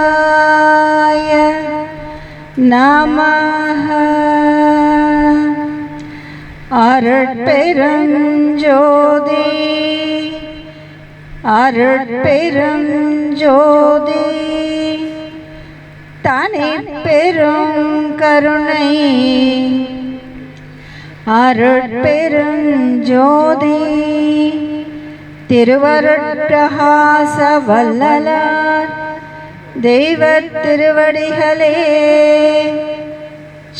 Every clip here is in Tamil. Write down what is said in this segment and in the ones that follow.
ஸ்ரீராமலிங்காய நமः அருட்பெருஞ்சோதி அருட்பெருஞ்சோதி தானே பெரும் கருணை. அருட்பெருஞ்சோதி திருவருட்பிரகாச வல்லலார் தெய்வ திருவடிகளே.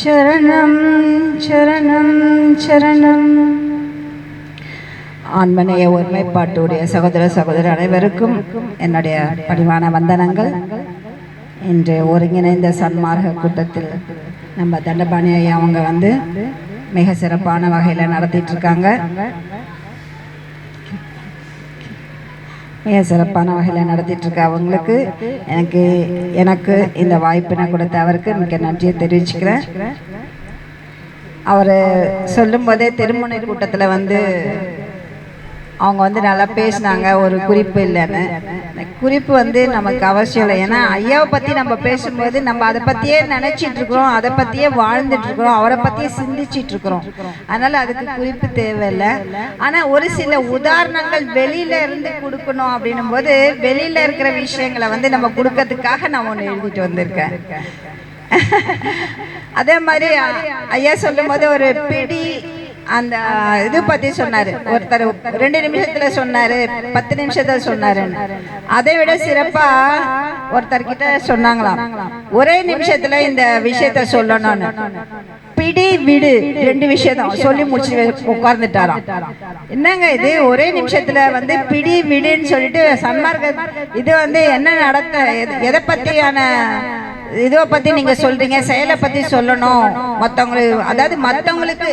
சரணம் சரணம் சரணம். ஆண்மனைய ஒருமைப்பாட்டுடைய சகோதர சகோதரர் அனைவருக்கும் என்னுடைய பணிவான வந்தனங்கள். இன்று ஒருங்கிணைந்த சன்மார்க்க கூட்டத்தில் நம்ம தண்டபாணி ஐயா அவங்க வந்து மிக சிறப்பான வகையில் நடத்திட்டு இருக்காங்க மிக சிறப்பான வகையில் நடத்திட்டு இருக்க அவங்களுக்கு. எனக்கு எனக்கு இந்த வாய்ப்பினை கொடுத்த அவருக்கு மிக நன்றியை தெரிவிச்சுக்கிறேன். அவர் சொல்லும்போதே திருமுனை கூட்டத்தில் வந்து அவங்க வந்து நல்லா பேசினாங்க ஒரு குறிப்பு இல்லைன்னு. குறிப்பு வந்து நமக்கு அவசியம் இல்லை. ஏன்னா ஐயாவை பற்றி நம்ம பேசும்போது நம்ம அதை பற்றியே நினச்சிட்டு இருக்கிறோம் அதை பற்றியே வாழ்ந்துட்டு இருக்கிறோம் அவரை பற்றியே சிந்திச்சிட்டு இருக்கிறோம். அதனால் அதுக்கு குறிப்பு தேவையில்லை. ஆனால் ஒரு சில உதாரணங்கள் வெளியில இருந்து கொடுக்கணும் அப்படின்னும் போது வெளியில இருக்கிற விஷயங்களை வந்து நம்ம கொடுக்கறதுக்காக நான் ஒன்று எழுதிட்டு வந்திருக்கேன். அதே மாதிரி ஐயா சொல்லும் போது ஒரு பிடி அந்த இது பத்தி சொன்னாரு. ஒருத்தர் ரெண்டு நிமிஷத்துல சொன்னாரு பத்து நிமிஷத்துல சொன்னாருன்னு. அதை விட சிறப்பா ஒருத்தர் கிட்ட சொன்னாங்களாம். ஒரே நிமிஷத்துல இந்த விஷயத்த சொல்லணும்னு. பிடி விடு ரெண்டு விஷயம் சொல்லி முடிச்சு உட்கார்ந்துட்டாராம். என்னங்க இது? ஒரே நிமிஷத்துல வந்து பிடி விடுன்னு சொல்லிட்டு சன்மார்க்க இது வந்து என்ன நடத்த எதை பத்தியான இதை பத்தி நீங்க சொல்றீங்க செயலை பத்தி சொல்லணும். மத்தவங்களுக்கு அதாவது மத்தவங்களுக்கு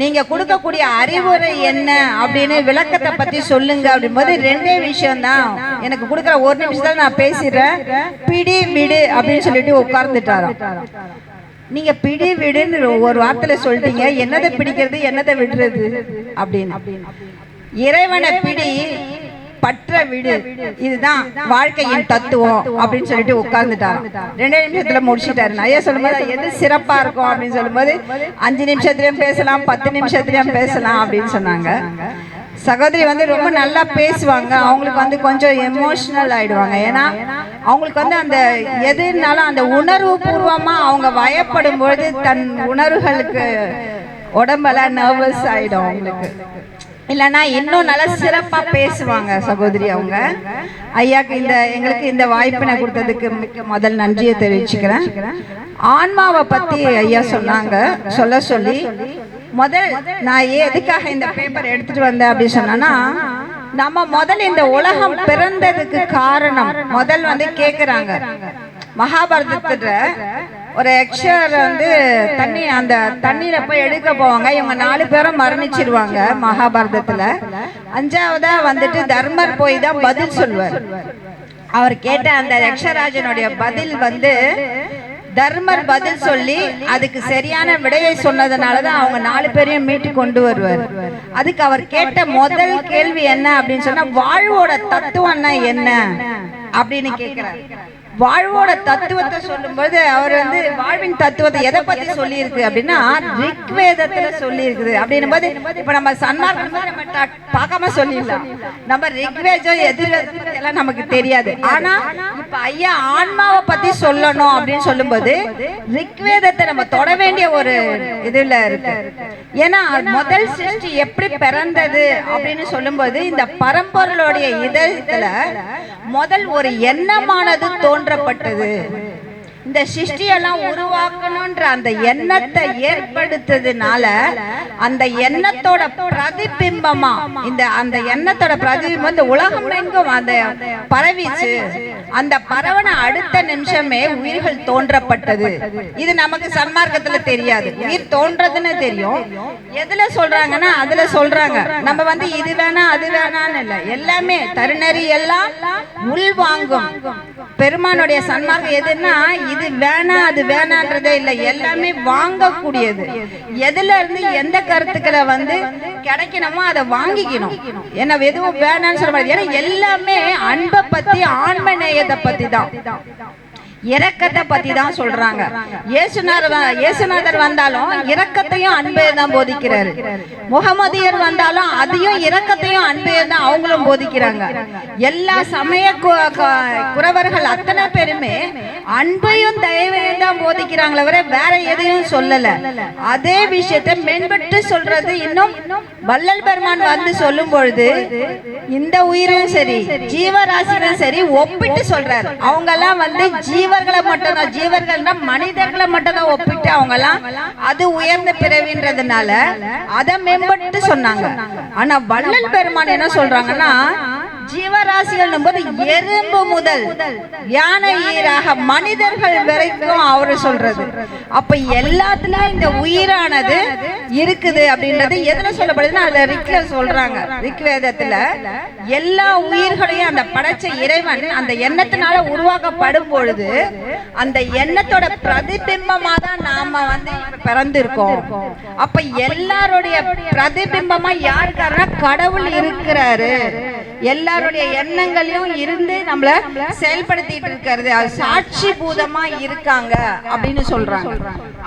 நீங்க கொடுக்கக்கூடிய அறிவுரை என்ன அப்படின்னு விளக்கத்தை பத்தி சொல்லுங்க அப்படின்போது ரெண்டே விஷயம் தான் எனக்கு கொடுக்குற ஒரு நிமிஷத்துல நான் பேசிடுறேன். பிடி விடு அப்படின்னு சொல்லிட்டு உட்கார்ந்துட்டாராம். நீங்க பிடி விடுன்னு ஒரு வார்த்தையில சொல்லிட்டீங்க என்னதை பிடிக்கிறது என்னதை விடுறது அப்படின்னு. இறைவனை பிடி பற்ற விடு. இதுதான் வாழ்க்கையின் தத்துவம் அப்படின்னு சொல்லிட்டு உட்கார்ந்துட்டாராம் ரெண்டே நிமிஷத்துல முடிச்சிட்டாரு. ஐயா சொல்லும்போது எது சிறப்பா இருக்கும் அப்படின்னு சொல்லும்போது அஞ்சு நிமிஷத்துலயும் பேசலாம் பத்து நிமிஷத்துலயும் பேசலாம் அப்படின்னு சொன்னாங்க. சகோதரி வந்து ரொம்ப நல்லா பேசுவாங்க. அவங்களுக்கு வந்து கொஞ்சம் எமோஷனல் ஆயிடுவாங்க. ஏன்னா அவங்களுக்கு வந்து அந்த எதுனாலும் அந்த உணர்வு பூர்வமா அவங்க வயப்படும் பொழுது தன் உணர்வுகளுக்கு உடம்பெல்லாம் நர்வஸ் ஆயிடும் அவங்களுக்கு. இல்லைன்னா இன்னும் நல்லா சிறப்பாக பேசுவாங்க சகோதரி அவங்க. ஐயாக்கு இந்த எங்களுக்கு இந்த வாய்ப்பினை கொடுத்ததுக்கு மிக்க முதல் நன்றியை தெரிவிச்சுக்கிறேன். ஆன்மாவை பற்றி ஐயா சொன்னாங்க. சொல்ல சொல்லி முதல் நான் எதுக்காக இந்த பேப்பர் எடுத்துட்டு வந்தேன் அப்படின்னு சொன்னேன்னா நம்ம முதல் இந்த உலகம் பிறந்ததுக்கு காரணம் முதல் வந்து கேட்குறாங்க மகாபாரதத்துல ஒரு எக்ஷர் வந்து தண்ணி அந்த தண்ணீரை போய் எடுக்க போவாங்க. இவங்க நாலு பேரும் மரணிச்சிருவாங்க மகாபாரதத்துல. அஞ்சாவதா வந்துட்டு தர்மர் போய் தான் பதில் சொல்வார். அவர் கேட்ட அந்த யக்ஷராஜனுடைய பதில் வந்து தர்மர் பதில் சொல்லி அதுக்கு சரியான விடையை சொன்னதுனால தான் அவங்க நாலு பேரையும் மீட்டு கொண்டு வருவார். அதுக்கு அவர் கேட்ட முதல் கேள்வி என்ன அப்படின்னு சொன்னா வாழ்வோட தத்துவம்னா என்ன? அப்படின்னு கேட்கிறார் வாழ்வோட தத்துவத்தை சொல்லும்போது அவர் வந்து வாழ்வின் தத்துவத்தை எதை பத்தி சொல்லி இருக்கு அப்படின்னா ரிக்வேதத்துல சொல்லி இருக்குது அப்படின்னும் போது இப்ப நம்ம சன்மார்க்கம் நம்ம பார்க்காம சொல்லிடலாம். நம்ம ரிக்வேதம் எதிர்வேதம் நமக்கு தெரியாது. ஆனா இப்ப ஐயா ஆன்மாவை பத்தி சொல்லணும் அப்படின்னு சொல்லும்போது ரிக்வேதத்தை நம்ம தொட வேண்டிய ஒரு இதுல இருக்கு. ஏன்னா முதல் சிருஷ்டி எப்படி பிறந்தது அப்படின்னு சொல்லும்போது இந்த பரம்பொருளுடைய இதயத்துல முதல் ஒரு எண்ணமானது தோன்றப்பட்டது. இந்த சிருஷ்டியெல்லாம் உருவாக்கணும்ன்ற அந்த எண்ணத்தை ஏற்படுத்ததுனால அந்த எண்ணத்தோட பிரதிபிம்பமா இந்த அந்த எண்ணத்தோட பிரதிபிம்பம் இந்த உலகம் எங்கும் அந்த பரவிச்சு அந்த பரவன அடுத்த நிமிஷமே உயிர்கள் தோன்றப்பட்டது. இது நமக்கு சன்மார்க்கத்துல தெரியாது. உயிர் தோன்றதுன்னு தெரியும். எதுல சொல்றாங்கன்னா அதுல சொல்றாங்க. நம்ம வந்து இது வேணா அது வேணான்னு இல்ல. எல்லாமே தருணறி எல்லாம் உள்வாங்கும். பெருமானுடைய சன்மார்க்கம் எதுன்னா இது வேணாம் அது வேணான்றதே இல்லை. எல்லாமே வாங்கக்கூடியது. எதுல இருந்து எந்த கருத்துக்களை வந்து கிடைக்கணுமோ அதை வாங்கிக்கணும். ஏன்னா எதுவும் வேணாம்னு சொல்ல முடியாது. ஏன்னா எல்லாமே அன்பை பத்தி ஆன்ம நேயத்தை பத்தி தான் இரக்கத்தை பத்தி தான் சொல்றாங்க. இயேசுநாதர் இயேசுநாதர் வந்தாலும் இரக்கத்தையும் அன்பே தான் போதிக்கிறாரு. முகமதியர் வந்தாலும் அதையும் இரக்கத்தையும் அன்பே தான் அவங்களும் போதிக்கிறாங்க. எல்லா சமய குறவர்கள் அத்தனை பேருமே அன்பையும் தயவையும் தான் போதிக்கிறாங்களே வர வேற எதையும் சொல்லல. அதே விஷயத்தை மேம்பட்டு சொல்றது இன்னும் வள்ளல் பெருமான் வந்து சொல்லும் பொழுது இந்த உயிரும் சரி ஜீவராசியும் சரி ஒப்பிட்டு சொல்றாரு. அவங்க எல்லாம் வந்து ஜீவர்களை மட்டும் தான் ஜீவர்கள்னா மனிதர்களை மட்டும் தான் ஒப்பிட்டு அவங்க எல்லாம் அது உயர்ந்த பிறவின்றதுனால அதை மேம்பட்டு சொன்னாங்க. ஆனா வள்ளல் பெருமான் என்ன சொல்றாங்கன்னா ஜீவராசிகள் போது எறும்பு முதல் யானை ஈராக மனிதர்கள் வரைக்கும் அவரு சொல்றது. அப்ப எல்லாத்துலயும் இந்த உயிரானது இருக்குது அப்படின்றது எதுல சொல்லப்படுதுன்னா அதுல ரிக்ல சொல்றாங்க. ரிக்வேதத்துல எல்லா உயிர்களையும் அந்த படைச்ச இறைவன் அந்த எண்ணத்தினால உருவாக்கப்படும் பொழுது அந்த எண்ணத்தோட பிரதிபிம்பமா தான் நாம வந்து பிறந்திருக்கோம். அப்ப எல்லாருடைய பிரதிபிம்பமா யாருக்காருன்னா கடவுள் இருக்கிறாரு. எல்லாருடைய எண்ணங்களையும் இருந்து நம்மள செயல்படுத்திட்டு இருக்கிறது. அது சாட்சி பூதமா இருக்காங்க அப்படின்னு சொல்றாங்க.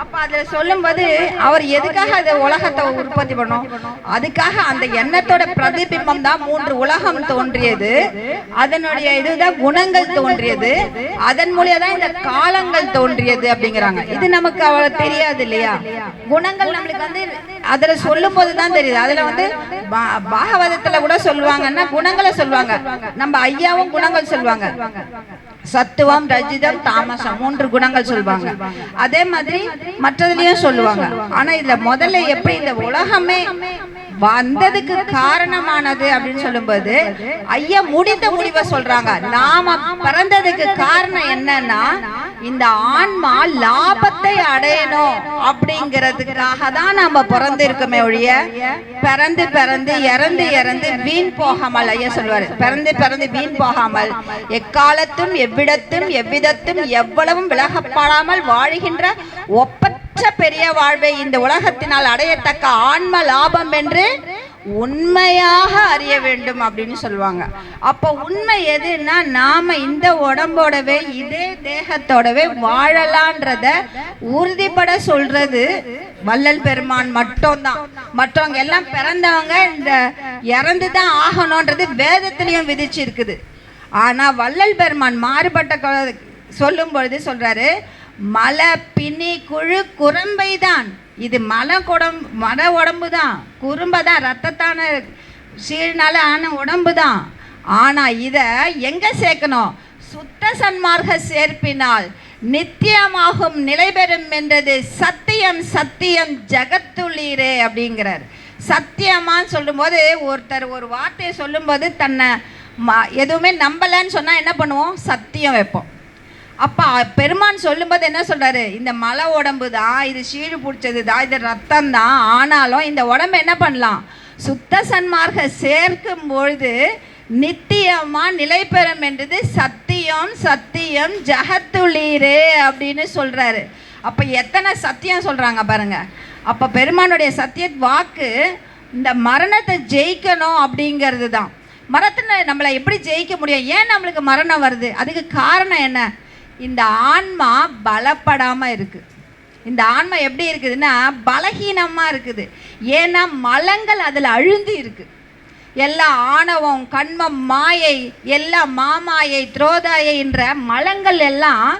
அப்ப அதுல சொல்லும்போது அவர் எதுக்காக அதை உலகத்தை உற்பத்தி பண்ணோம். அதுக்காக அந்த எண்ணத்தோட பிரதிபிம்பம் தான் மூன்று உலகம் தோன்றியது. அதனுடைய இதுதான் குணங்கள் தோன்றியது. அதன் மூலியம் தான் இந்த காலங்கள் தோன்றியது அப்படிங்கிறாங்க. இது நமக்கு அவ்வளவு தெரியாது இல்லையா? குணங்கள் நம்மளுக்கு வந்து அதுல சொல்லும் போதுதான் தெரியுது. அதுல வந்து பா- பாகவதத்துல கூட சொல்லுவாங்கன்னா குணங்களை சொல்லுவாங்க. நம்ம ஐயாவும் குணங்கள் சொல்லுவாங்க. சத்துவம் ரஜிதம் தாமசம் மூன்று குணங்கள் சொல்லுவாங்க அதே மாதிரி மற்றதுலயும் சொல்லுவாங்க. ஆனா இதுல முதல்ல எப்படி இந்த உலகமே வந்ததுக்கு காரணமானது அப்படின்னு சொல்லும்போது ஐயா முடிந்த முடிவை சொல்றாங்க. நாம பிறந்ததுக்கு காரணம் என்னன்னா இந்த ஆன்மா லாபத்தை அடையணும் அப்படிங்கிறதுக்காக தான் நாம பிறந்திருக்கோமே ஒழிய பிறந்து பிறந்து இறந்து இறந்து வீண் போகாமல் ஐயா சொல்லுவாரு பிறந்து பிறந்து வீண் போகாமல் எக்காலத்தும் எவ்விடத்தும் எவ்விதத்தும் எவ்வளவும் விலகப்படாமல் வாழ்கின்ற ஒப்பற்ற பெரிய வாழ்வை இந்த உலகத்தினால் அடையத்தக்க ஆன்ம லாபம் என்று உண்மையாக அறிய வேண்டும் அப்படின்னு சொல்லுவாங்க. அப்போ உண்மை எதுன்னா நாம இந்த உடம்போடவே இதே தேகத்தோடவே வாழலான்றத உறுதிப்பட சொல்றது வள்ளல் பெருமான் மட்டும்தான். மற்றவங்க எல்லாம் பிறந்தவங்க இந்த இறந்து தான் ஆகணும்ன்றது வேதத்திலையும் விதிச்சு இருக்குது ஆனா வள்ளல் பெருமான் மாறுபட்ட சொல்லும் பொழுது சொல்றாரு மலை பின்னி குழு குரம்பை தான் இது மலை குடம் மர உடம்பு தான் குறும்பை தான் ரத்தத்தான சீழ்னால ஆன உடம்பு தான் ஆனால் இதை எங்கே சேர்க்கணும்? சுத்த சன்மார்க்க சேர்ப்பினால் நித்தியமாகும் நிலை பெறும் என்றது சத்தியம் சத்தியம் ஜகத்துள்ளீரே அப்படிங்கிறார். சத்தியமான்னு சொல்லும்போது ஒருத்தர் ஒரு வார்த்தையை சொல்லும்போது தன்னை ம- எதுவுமே நம்பலைன்னு சொன்னால் என்ன பண்ணுவோம்? சத்தியம் வைப்போம். அப்பா பெருமான் சொல்லும்போது என்ன சொல்கிறாரு இந்த மலை உடம்பு தான் இது சீழு பிடிச்சது தான் இது ரத்தம் தான் ஆனாலும் இந்த உடம்பு என்ன பண்ணலாம்? சுத்த சன்மார்க்க சேர்க்கும் பொழுது நித்தியமாக நிலை பெறும் என்றது சத்தியம் சத்தியம் ஜகத்துளீரே அப்படின்னு சொல்கிறாரு அப்போ எத்தனை சத்தியம் சொல்கிறாங்க பாருங்கள் அப்போ பெருமானுடைய சத்திய வாக்கு இந்த மரணத்தை ஜெயிக்கணும் அப்படிங்கிறது தான் மரத்தில் நம்மளை எப்படி ஜெயிக்க முடியும்? ஏன் நம்மளுக்கு மரணம் வருது? அதுக்கு காரணம் என்ன? இந்த ஆன்மா பலப்படாமல் இருக்குது இந்த ஆன்மா எப்படி இருக்குதுன்னா பலகீனமாக இருக்குது. ஏன்னா மலங்கள் அதில் அழுந்தி இருக்குது எல்லா ஆணவம் கண்மம் மாயை எல்லா மாமாயை துரோதாயை என்ற மலங்கள் எல்லாம்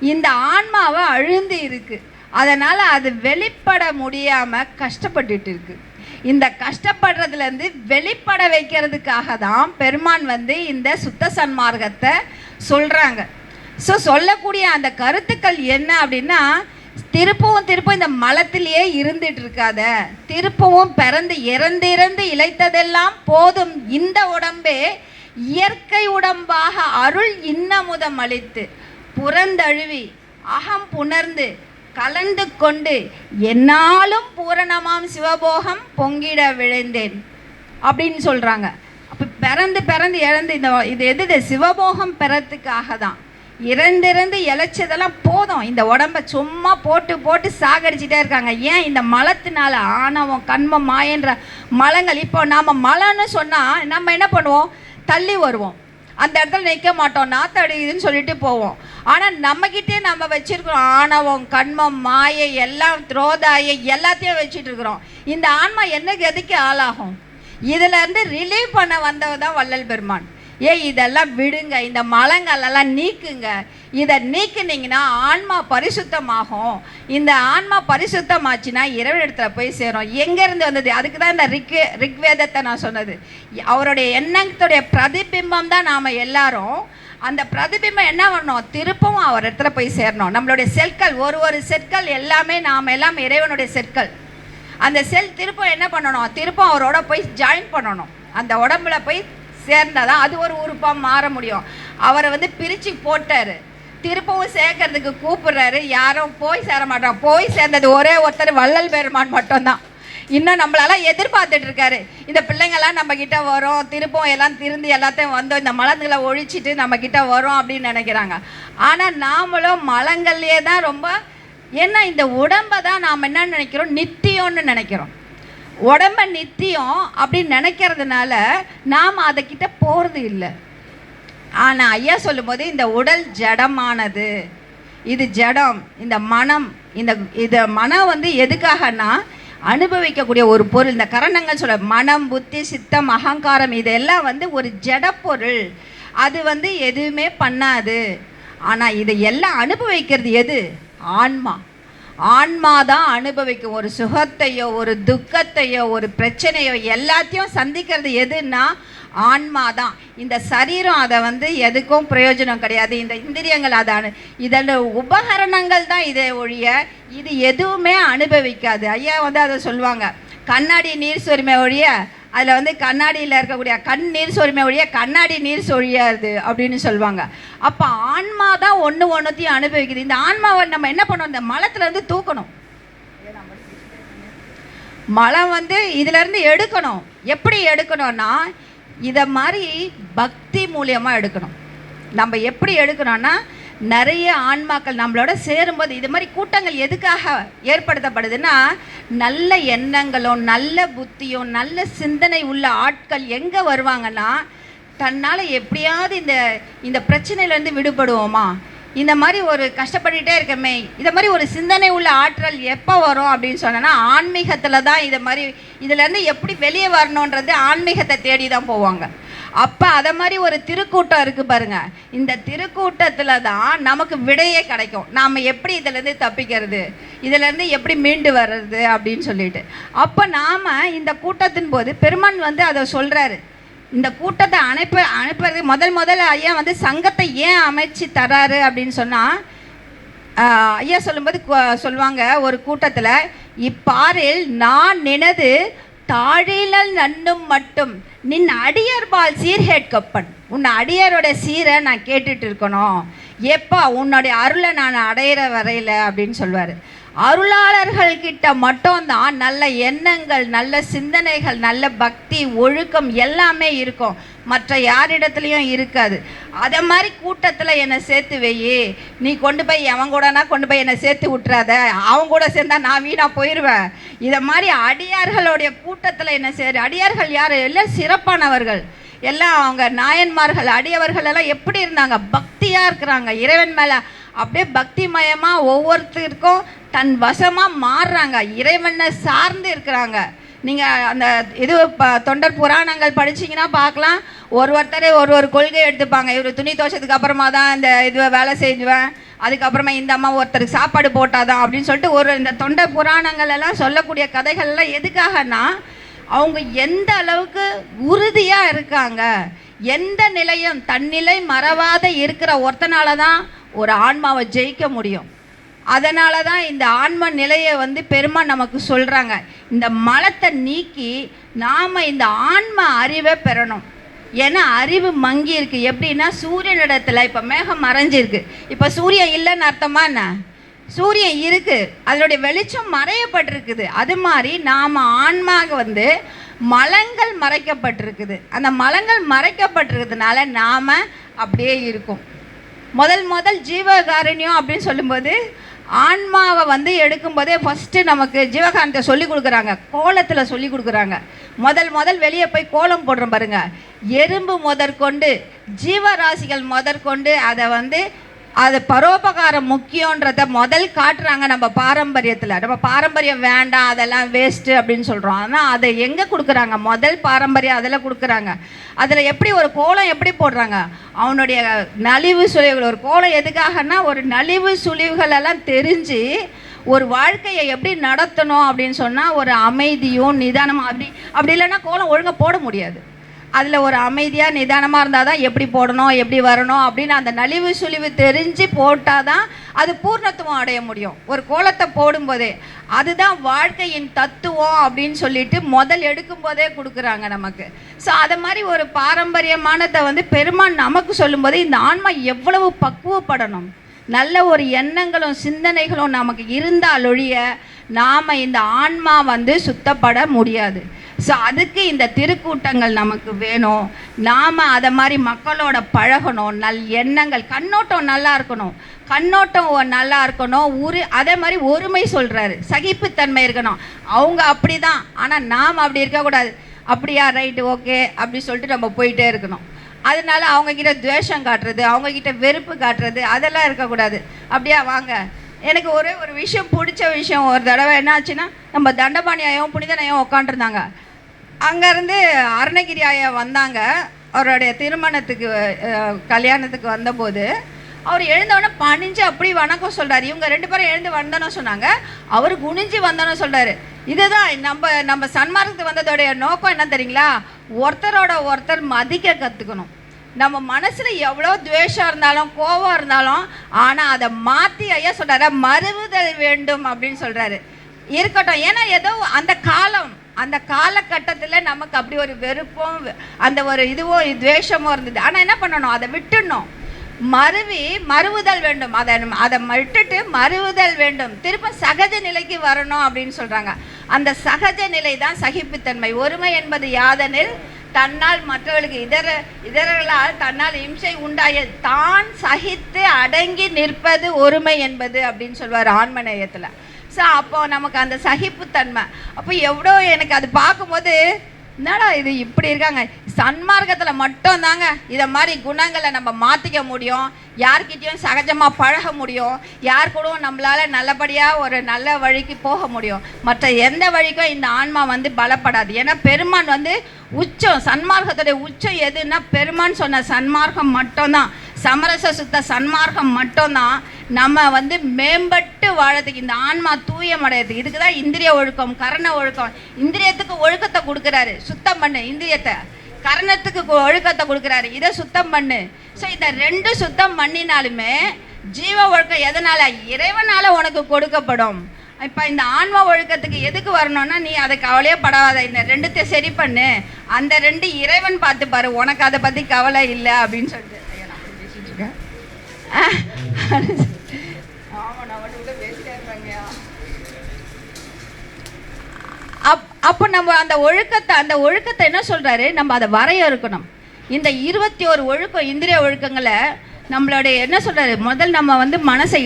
இந்த ஆன்மாவை அழுந்தி இருக்குது அதனால் அது வெளிப்பட முடியாமல் கஷ்டப்பட்டுட்டு இருக்குது இந்த கஷ்டப்படுறதுலேருந்து வெளிப்பட வைக்கிறதுக்காக தான் பெருமான் வந்து இந்த சுத்த சன்மார்க்கத்தை சொல்கிறாங்க ஸோ சொல்லக்கூடிய அந்த கருத்துக்கள் என்ன அப்படின்னா திருப்பவும் திருப்பவும் இந்த மலத்திலேயே இருந்துட்டு இருக்காத. திருப்பவும் பிறந்து இறந்திறந்து இழைத்ததெல்லாம் போதும். இந்த உடம்பே இயற்கை உடம்பாக அருள் இன்னமுதம் அளித்து புறந்தழுவி அகம் புணர்ந்து கலந்து கொண்டு என்னாலும் பூரணமாம் சிவபோகம் பொங்கிட விழைந்தேன். அப்படின்னு சொல்கிறாங்க அப்போ பிறந்து பிறந்து இழந்து இந்த இது எது? இது? சிவபோகம் பெறத்துக்காக தான். இறந்திருந்து இழைச்சதெல்லாம் போதும். இந்த உடம்ப சும்மா போட்டு போட்டு சாகடிச்சிட்டே இருக்காங்க. ஏன் இந்த மலத்தினால ஆணவம் கண்மம் மாயன்ற மலங்கள்? இப்போ நாம் மலன்னு சொன்னால் நம்ம என்ன பண்ணுவோம்? தள்ளி வருவோம். அந்த இடத்துல நிற்க மாட்டோம். நாத்தடிக்குதுன்னு சொல்லிட்டு போவோம். ஆனால் நம்மக்கிட்டே நம்ம வச்சுருக்கிறோம் ஆணவம் கண்மம் மாயை எல்லாம் துரோதாயை எல்லாத்தையும் வச்சுட்டு இருக்கிறோம். இந்த ஆன்மா என்ன கதிக்கு ஆளாகும்? இதுல இருந்து ரிலீவ் பண்ண வந்தவ தான் வள்ளல் பெருமான். ஏ இதெல்லாம் விடுங்க. இந்த மலங்களெல்லாம் நீக்குங்க. இதை நீக்குனீங்கன்னா ஆன்மா பரிசுத்தமாகும். இந்த ஆன்மா பரிசுத்தமாச்சுன்னா இறைவனிடத்துல போய் சேரும். எங்கேருந்து வந்தது? அதுக்கு தான் இந்த ரிக் ரிக்வேதத்தை நான் சொன்னது. அவருடைய எண்ணத்துடைய பிரதிபிம்பம் தான் நாம் எல்லாரும். அந்த பிரதிபிம்பம் என்ன பண்ணணும் திருப்பவும் அவர் இடத்துல போய் சேரணும். நம்மளுடைய செற்கள் ஒரு ஒரு செற்கள் எல்லாமே நாம் எல்லாம் இறைவனுடைய செற்கள். அந்த செல் திருப்பம் என்ன பண்ணணும்? திருப்பம் அவரோட போய் ஜாயின் பண்ணணும். அந்த உடம்புல போய் சேர்ந்தாதான் அது ஒரு உறுப்பாக மாற முடியும். அவரை வந்து பிரித்து போட்டார். திருப்பவும் சேர்க்கறதுக்கு கூப்பிடுறாரு. யாரும் போய் சேர மாட்டோம் போய் சேர்ந்தது ஒரே ஒருத்தர் வள்ளல் பெருமான் மட்டும்தான். இன்னும் நம்மளால எதிர்பார்த்துட்டு இருக்காரு. இந்த பிள்ளைங்கள்லாம் நம்ம கிட்ட வரும். திருப்பம் எல்லாம் திருந்து எல்லாத்தையும் வந்தோம். இந்த மலங்களை ஒழிச்சிட்டு நம்ம கிட்ட வரும் அப்படின்னு நினைக்கிறாங்க. ஆனால் நாமளும் மலங்கள்லேயே தான் ரொம்ப ஏன்னா இந்த உடம்பை தான் நாம் என்ன நினைக்கிறோம்? நித்தியம்னு நினைக்கிறோம். உடம்ப நித்தியம் அப்படின்னு நினைக்கிறதுனால நாம் அதைக்கிட்ட போகிறது இல்லை. ஆனால் ஐயா சொல்லும்போது இந்த உடல் ஜடமானது. இது ஜடம் இந்த மனம் இந்த இந்த மனம் வந்து எதுக்காகனா அனுபவிக்கக்கூடிய ஒரு பொருள். இந்த கரணங்கள் சொல்ல மனம் புத்தி சித்தம் அகங்காரம் இதெல்லாம் வந்து ஒரு ஜட பொருள். அது வந்து எதுவுமே பண்ணாது. ஆனால் இதை எல்லாம் அனுபவிக்கிறது எது? ஆன்மா. ஆன்மா தான் அனுபவிக்கும். ஒரு சுகத்தையோ ஒரு துக்கத்தையோ ஒரு பிரச்சனையோ எல்லாத்தையும் சந்திக்கிறது எதுன்னா ஆன்மா தான். இந்த சரீரம் அதை வந்து எதுக்கும் பிரயோஜனம் கிடையாது. இந்த இந்திரியங்கள் அதை அனு இதோட உபகரணங்கள் தான் இதை ஒழிய இது எதுவுமே அனுபவிக்காது. ஐயா வந்து அதை சொல்லுவாங்க. கண்ணாடி நீர் சொரிமை ஒழிய அதில் வந்து கண்ணாடியில் இருக்கக்கூடிய கண் நீர் சொரிமை ஒழிய கண்ணாடி நீர் சொழியாது அப்படின்னு சொல்லுவாங்க. அப்போ ஆன்மா தான் ஒன்று ஒன்றுத்தையும் அனுபவிக்குது. இந்த ஆன்மாவை நம்ம என்ன பண்ணணும் இந்த மலத்துலேருந்து தூக்கணும். மலம் வந்து இதிலேருந்து எடுக்கணும். எப்படி எடுக்கணும்னா இதை மாதிரி பக்தி மூலியமாக எடுக்கணும். நம்ம எப்படி எடுக்கணும்னா நிறைய ஆன்மாக்கள் நம்மளோட சேரும்போது இது மாதிரி கூட்டங்கள் எதுக்காக ஏற்படுத்தப்படுதுன்னா நல்ல எண்ணங்களும் நல்ல புத்தியும் நல்ல சிந்தனை உள்ள ஆட்கள் எங்கே வருவாங்கன்னா தன்னால் எப்படியாவது இந்த இந்த பிரச்சனையிலேருந்து விடுபடுவோமா? இந்த மாதிரி ஒரு கஷ்டப்பட்டுகிட்டே இருக்கமே இதை மாதிரி ஒரு சிந்தனை உள்ள ஆற்றல் எப்போ வரும் அப்படின்னு சொன்னோன்னா ஆன்மீகத்தில் தான் இதை மாதிரி இதுலேருந்து எப்படி வெளியே வரணுன்றது ஆன்மீகத்தை தேடி தான் போவாங்க. அப்போ அதை மாதிரி ஒரு திருக்கூட்டம் இருக்குது பாருங்க. இந்த திருக்கூட்டத்தில் தான் நமக்கு விடையே கிடைக்கும். நாம் எப்படி இதிலேருந்து தப்பிக்கிறது? இதிலேருந்து எப்படி மீண்டு வர்றது அப்படின்னு சொல்லிட்டு. அப்போ நாம் இந்த கூட்டத்தின் போது பெருமான் வந்து அதை சொல்கிறாரு இந்த கூட்டத்தை அனுப்ப அனுப்புறது முதல் முதல்ல ஐயா வந்து சங்கத்தை ஏன் அமைச்சு தராரு அப்படின்னு சொன்னால் ஐயா சொல்லும்போது சொல்லுவாங்க ஒரு கூட்டத்தில் இப்பாரில் நான் நினது தாழிலல் நன்னும் மட்டும். நின் அடியர்பால் சீர்கேட்கப்பன் உன் அடியரோட சீரை நான் கேட்டுட்டு இருக்கணும். எப்பா உன்னுடைய அருளை நான் அடையிற வரையில் அப்படின்னு சொல்வார் அருளாளர்கள் கிட்ட மட்டும்தான் நல்ல எண்ணங்கள் நல்ல சிந்தனைகள் நல்ல பக்தி ஒழுக்கம் எல்லாமே இருக்கும். மற்ற யாரிடத்துலையும் இருக்காது. அதை மாதிரி கூட்டத்தில் என்னை சேர்த்து வெயி. நீ கொண்டு போய் அவன் கூடனா கொண்டு போய் என்னை சேர்த்து விட்றாத அவன் கூட சேர்ந்தா நான் வீணாக போயிடுவேன் இதை மாதிரி அடியார்களுடைய கூட்டத்தில் என்னை சேரு. அடியார்கள் யார்? எல்லாம் சிறப்பானவர்கள். எல்லாம் அவங்க நாயன்மார்கள் அடியவர்கள் எல்லாம் எப்படி இருந்தாங்க? பக்தியாக இருக்கிறாங்க. இறைவன் மேலே அப்படியே பக்திமயமாக ஒவ்வொருத்தருக்கும் தன் வசமாக மாறுறாங்க. இறைவனை சார்ந்து இருக்கிறாங்க. நீங்கள் அந்த இது ப- தொண்டர் புராணங்கள் படிச்சிங்கன்னா பார்க்கலாம். ஒரு ஒருத்தரே ஒரு ஒரு கொள்கை எடுத்துப்பாங்க. இவர் துணி துவைச்சதுக்கு அப்புறமா தான் இந்த இது வேலை செஞ்சுவேன். அதுக்கப்புறமா இந்த அம்மா ஒருத்தருக்கு சாப்பாடு போட்டாதான் அப்படின்னு சொல்லிட்டு ஒரு இந்த தொண்டர் புராணங்கள் எல்லாம் சொல்லக்கூடிய கதைகள்லாம் எதுக்காகனா அவங்க எந்த அளவுக்கு உறுதியாக இருக்காங்க. எந்த நிலையும் தன்னிலை மறவாத இருக்கிற ஒருத்தனால தான் ஒரு ஆன்மாவை ஜெயிக்க முடியும். அதனால தான் இந்த ஆன்ம நிலையை வந்து பெருமா நமக்கு சொல்கிறாங்க இந்த மலத்தை நீக்கி நாம் இந்த ஆன்ம அறிவை பெறணும். ஏன்னா அறிவு மங்கி இருக்குது எப்படின்னா சூரியனிடத்தில் இப்போ மேகம் மறைஞ்சிருக்கு. இப்போ சூரியன் இல்லைன்னு அர்த்தமா என்ன? சூரியன் இருக்குது அதனுடைய வெளிச்சம் மறையப்பட்டிருக்குது. அது மாதிரி நாம் ஆன்மாக வந்து மலங்கள் மறைக்கப்பட்டிருக்குது. அந்த மலங்கள் மறைக்கப்பட்டிருக்கிறதுனால நாம் அப்படியே இருக்கும். முதல் முதல் ஜீவகாரண்யம் அப்படின்னு சொல்லும்போது ஆன்மாவை வந்து எடுக்கும்போதே ஃபஸ்ட்டு நமக்கு ஜீவகாரணத்தை சொல்லி கொடுக்குறாங்க. கோலத்தில் சொல்லி கொடுக்குறாங்க. முதல் முதல் வெளியே போய் கோலம் போடுறோம் பாருங்கள் எறும்பு முதற்கொண்டு ஜீவராசிகள் முதற்கொண்டு அதை வந்து அது பரோபகாரம் முக்கியன்றத முதல் காட்டுறாங்க நம்ம பாரம்பரியத்தில். நம்ம பாரம்பரியம் வேண்டாம் அதெல்லாம் வேஸ்ட்டு அப்படின்னு சொல்கிறோம் ஆனால் அதை எங்கே கொடுக்குறாங்க? முதல் பாரம்பரியம் அதில் கொடுக்குறாங்க. அதில் எப்படி ஒரு கோலம் எப்படி போடுறாங்க? அவனுடைய நலிவு சுழிவுகள். ஒரு கோலம் எதுக்காகன்னா ஒரு நலிவு சுழிவுகள் எல்லாம் தெரிஞ்சு ஒரு வாழ்க்கையை எப்படி நடத்தணும் அப்படின்னு சொன்னால் ஒரு அமைதியும் நிதானமும் அப்படி அப்படி இல்லைன்னா கோலம் ஒழுங்காக போட முடியாது. அதில் ஒரு அமைதியாக நிதானமாக இருந்தால் தான் எப்படி போடணும் எப்படி வரணும் அப்படின்னு அந்த நலிவு சுழிவு தெரிஞ்சு போட்டால் தான் அது பூர்ணத்துவம் அடைய முடியும். ஒரு கோலத்தை போடும்போதே அதுதான் வாழ்க்கையின் தத்துவம் அப்படின்னு சொல்லிட்டு முதல் எடுக்கும்போதே கொடுக்குறாங்க நமக்கு. ஸோ அதை மாதிரி ஒரு பாரம்பரியமானதை வந்து பெருமான் நமக்கு சொல்லும்போது இந்த ஆன்மா எவ்வளவு பக்குவப்படணும். நல்ல ஒரு எண்ணங்களும் சிந்தனைகளும் நமக்கு இருந்தால் ஒழிய நாம் இந்த ஆன்மா வந்து சுத்தப்பட முடியாது. ஸோ அதுக்கு இந்த திருக்கூட்டங்கள் நமக்கு வேணும். நாம் அதை மாதிரி மக்களோட பழகணும். நல் எண்ணங்கள் கண்ணோட்டம் நல்லா இருக்கணும். கண்ணோட்டம் நல்லா இருக்கணும். உரு அதே மாதிரி ஒருமை சொல்கிறாரு சகிப்புத்தன்மை இருக்கணும். அவங்க அப்படி தான் ஆனால் நாம் அப்படி இருக்கக்கூடாது. அப்படியா ரைட்டு ஓகே அப்படி சொல்லிட்டு நம்ம போயிட்டே இருக்கணும். அதனால அவங்கக்கிட்ட துவேஷம் காட்டுறது அவங்கக்கிட்ட வெறுப்பு காட்டுறது அதெல்லாம் இருக்கக்கூடாது. அப்படியா வாங்க. எனக்கு ஒரே ஒரு விஷயம் பிடிச்ச விஷயம். ஒரு தடவை என்னாச்சுன்னா நம்ம தண்டபாணி ஐயம் புனிதனையும் உட்காந்துருந்தாங்க அங்கேருந்து அருணகிரி ஐயா வந்தாங்க. அவருடைய திருமணத்துக்கு கல்யாணத்துக்கு வந்தபோது அவர் எழுந்தவொடனே பணிஞ்சு அப்படி வணக்கம் சொல்கிறார் இவங்க ரெண்டு பேரும் எழுந்து வந்தனும் சொன்னாங்க. அவர் குனிஞ்சு வந்தனும் சொல்கிறாரு இதுதான் நம்ம நம்ம சன்மார்க்கத்துக்கு வந்ததோடைய நோக்கம் என்ன தெரியுங்களா? ஒருத்தரோட ஒருத்தர் மதிக்க கற்றுக்கணும் நம்ம மனசில் எவ்வளோ துவேஷம் இருந்தாலும் கோபம் இருந்தாலும் ஆனால் அதை மாற்றி ஐயா சொல்கிறார மறுவுதல் வேண்டும் அப்படின்னு சொல்கிறாரு இருக்கட்டும். ஏன்னா ஏதோ அந்த காலம். அந்த காலகட்டத்தில் நமக்கு அப்படி ஒரு வெறுப்பும் அந்த ஒரு இதுவோ துவேஷமோ இருந்தது. ஆனால் என்ன பண்ணணும்? அதை விட்டுடணும். மறுவி மறுவுதல் வேண்டும். அதை அதை விட்டுட்டு மறுவுதல் வேண்டும். திரும்ப சகஜ நிலைக்கு வரணும் அப்படின்னு சொல்கிறாங்க அந்த சகஜ நிலை தான் சகிப்புத்தன்மை. ஒருமை என்பது யாதெனில் தன்னால் மற்றவர்களுக்கு இதர இதர்களால் தன்னால் இம்சை உண்டாய தான் சகித்து அடங்கி நிற்பது ஒருமை என்பது அப்படின்னு சொல்வார் ஆன்மநேயத்தில். ஸோ அப்போ நமக்கு அந்த சகிப்புத்தன்மை. அப்போ எவ்வளோ எனக்கு அது பார்க்கும்போது என்னடா இது இப்படி இருக்காங்க? சன்மார்க்கத்தில் மட்டும் தாங்க இதை மாதிரி குணங்களை நம்ம மாற்றிக்க முடியும். யார்கிட்டையும் சகஜமாக பழக முடியும். யார் கூடவும் நம்மளால் நல்லபடியாக ஒரு நல்ல வழிக்கு போக முடியும். மற்ற எந்த வழிக்கும் இந்த ஆன்மா வந்து பலப்படாது. ஏன்னா பெருமான் வந்து உச்சம் சன்மார்க்கத்துடைய உச்சம் எதுன்னா பெருமான் சொன்ன சன்மார்க்கம் மட்டும்தான். சமரச சுத்த சன்மார்க்கம் மட்டும்தான் நம்ம வந்து மேம்பட்டு வாழறதுக்கு இந்த ஆன்மா தூயமடையறதுக்கு இதுக்கு தான் இந்திரிய ஒழுக்கம் கரண ஒழுக்கம். இந்திரியத்துக்கு ஒழுக்கத்தை கொடுக்குறாரு. சுத்தம் பண்ணு இந்திரியத்தை. கரணத்துக்கு ஒழுக்கத்தை கொடுக்குறாரு. இதை சுத்தம் பண்ணு. ஸோ இந்த ரெண்டு சுத்தம் பண்ணினாலுமே ஜீவ ஒழுக்கம் எதனால? இறைவனால் உனக்கு கொடுக்கப்படும். இப்போ இந்த ஆன்ம ஒழுக்கத்துக்கு எதுக்கு வரணும்னா நீ அதை கவலையே படாத. இந்த ரெண்டுத்தையும் சரி பண்ணு. அந்த ரெண்டு இறைவன் பார்த்து பாரு. உனக்கு அதை பற்றி கவலை இல்லை அப்படின்னு சொல்லிட்டு ஐயா, நான் அப்படி பேசிட்டு இருக்கேன். ஆஹ். ஆமா, நான் மட்டும் உள்ள பேசிட்டே இருப்பேங்கய்யா. அப் அப்போ நம்ம அந்த ஒழுக்கத்தை அந்த ஒழுக்கத்தை என்ன சொல்றாரு? நம்ம அதை வரையறுக்கணும். இந்த இருபத்தி ஒரு ஒழுக்கம் இந்திரிய ஒழுக்கங்களை நம்மளுடைய என்ன சொல்கிறது முதல் நம்ம வந்து மனசை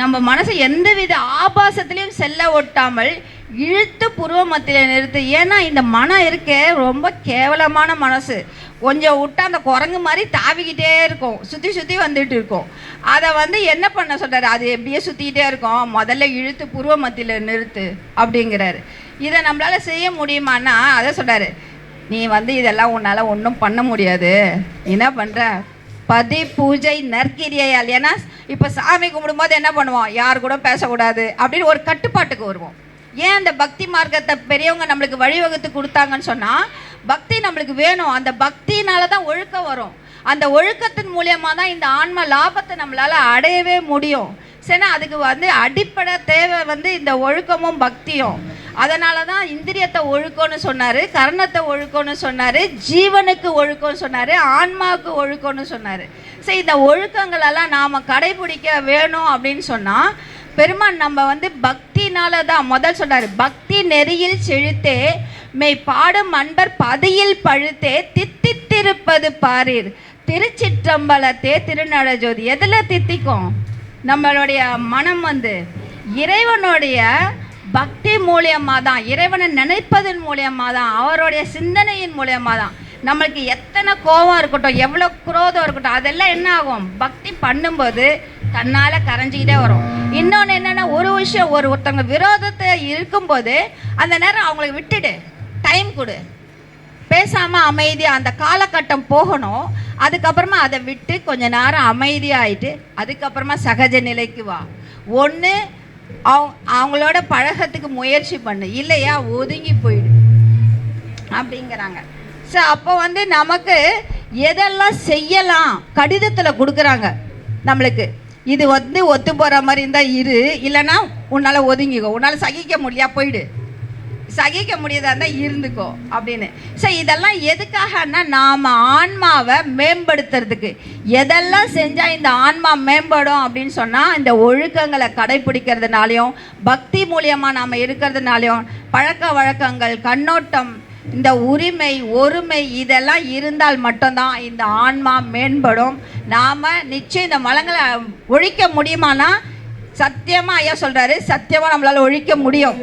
நம்ம மனசை எந்தவித ஆபாசத்துலேயும் செல்ல ஒட்டாமல் இழுத்து புருவ மத்தியில் நிறுத்து. ஏன்னா இந்த மனம் இருக்கே ரொம்ப கேவலமான மனசு. கொஞ்சம் விட்டா அந்த குரங்கு மாதிரி தாவிக்கிட்டே இருக்கும். சுற்றி சுற்றி வந்துட்டு இருக்கும். அதை வந்து என்ன பண்ண சொல்கிறார் அது எப்படியே சுற்றிக்கிட்டே இருக்கும். முதல்ல இழுத்து புருவ மத்தியில் நிறுத்து அப்படிங்கிறாரு. இதை நம்மளால் செய்ய முடியுமான்னா அதை சொல்கிறாரு நீ வந்து இதெல்லாம் உன்னால் ஒன்றும் பண்ண முடியாது. என்ன பண்ணுற பதி பூஜை நற்கிரியையால். ஏன்னா இப்போ சாமி கும்பிடும்போது என்ன பண்ணுவோம்? யார் கூட பேசக்கூடாது. அப்படின்னு ஒரு கட்டுப்பாட்டுக்கு வருவோம். ஏன் அந்த பக்தி மார்க்கத்தை பெரியவங்க நம்மளுக்கு வழிவகுத்து கொடுத்தாங்கன்னு சொன்னால் பக்தி நம்மளுக்கு வேணும். அந்த பக்தினால தான் ஒழுக்கம் வரும். அந்த ஒழுக்கத்தின் மூலியமாக தான் இந்த ஆன்ம லாபத்தை நம்மளால் அடையவே முடியும். சரி அதுக்கு வந்து அடிப்படை தேவை வந்து இந்த ஒழுக்கமும் பக்தியும். அதனால தான் இந்திரியத்தை ஒழுக்கம்னு சொன்னார் கர்ணத்தை ஒழுக்கம்னு சொன்னார் ஜீவனுக்கு ஒழுக்கம்னு சொன்னார் ஆன்மாவுக்கு ஒழுக்கம்னு சொன்னார். சரி இந்த ஒழுக்கங்களெல்லாம் நாம் கடைபிடிக்க வேணும் அப்படின்னு சொன்னால் பெருமான் நம்ம வந்து பக்தினால தான் முதல் சொன்னார் பக்தி நெறியில் செழுத்தே மெய் பாடும் அன்பர் பதியில் பழுத்தே தித்தித்திருப்பது பாரீர். திருச்சிற்றம்பலத்தே திருநடஜோதி எதில் தித்திக்கும்? நம்மளுடைய மனம் வந்து இறைவனுடைய பக்தி மூலியமாக தான் இறைவனை நினைப்பதன் மூலியமாக தான் அவருடைய சிந்தனையின் மூலியமாக தான். நம்மளுக்கு எத்தனை கோபம் இருக்கட்டும் எவ்வளோ குரோதம் இருக்கட்டும் அதெல்லாம் என்ன ஆகும்? பக்தி பண்ணும்போது தன்னால் கரைஞ்சிக்கிட்டே வரும். இன்னொன்று என்னென்னா ஒரு விஷயம் ஒரு ஒருத்தவங்க விரோதத்தை இருக்கும்போது அந்த நேரம் அவங்களுக்கு விட்டுடு டைம் கொடு. பேசாமல் அமைதியாக அந்த காலகட்டம் போகணும். அதுக்கப்புறமா அதை விட்டு கொஞ்ச நேரம் அமைதியாகிட்டு அதுக்கப்புறமா சகஜ நிலைக்கு வா. ஒன்று அவங்க அவங்களோட பழகத்துக்கு முயற்சி பண்ணு. இல்லையா? ஒதுங்கி போயிடு. அப்படிங்கிறாங்க. ஸோ அப்போ வந்து நமக்கு எதெல்லாம் செய்யலாம்? கடிதத்தில் கொடுக்குறாங்க நம்மளுக்கு. இது வந்து ஒத்து போகிற மாதிரி இருந்தால் இரு. இல்லைன்னா உன்னால் ஒதுங்கிக்கோ. உன்னால் சகிக்க முடியா? போயிடு. சகிக்க முடியாதா இருந்தால் இருந்துக்கோ அப்படின்னு. ஸோ இதெல்லாம் எதுக்காகன்னா நாம் ஆன்மாவை மேம்படுத்துறதுக்கு? எதெல்லாம் செஞ்சால் இந்த ஆன்மா மேம்படும் அப்படின்னு சொன்னால் இந்த ஒழுக்கங்களை கடைப்பிடிக்கிறதுனாலையும் பக்தி மூலியமாக நாம் இருக்கிறதுனாலையும் பழக்க வழக்கங்கள் கண்ணோட்டம் இந்த உரிமை ஒருமை இதெல்லாம் இருந்தால் மட்டும்தான் இந்த ஆன்மா மேம்படும். நாம் நிச்சயம் இந்த மலங்களை ஒழிக்க முடியுமானா சத்தியமாக ஐயா சொல்கிறாரு சத்தியமாக நம்மளால் ஒழிக்க முடியும்.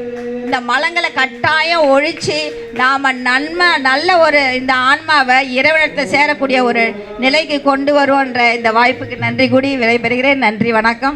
இந்த மலங்களை கட்டாயம் ஒழித்து நாம் நன்மை நல்ல ஒரு இந்த ஆன்மாவை இறைவனத்தை சேரக்கூடிய ஒரு நிலைக்கு கொண்டு வருவோன்ற இந்த வாய்ப்புக்கு நன்றி கூடி விடைபெறுகிறேன். நன்றி வணக்கம்.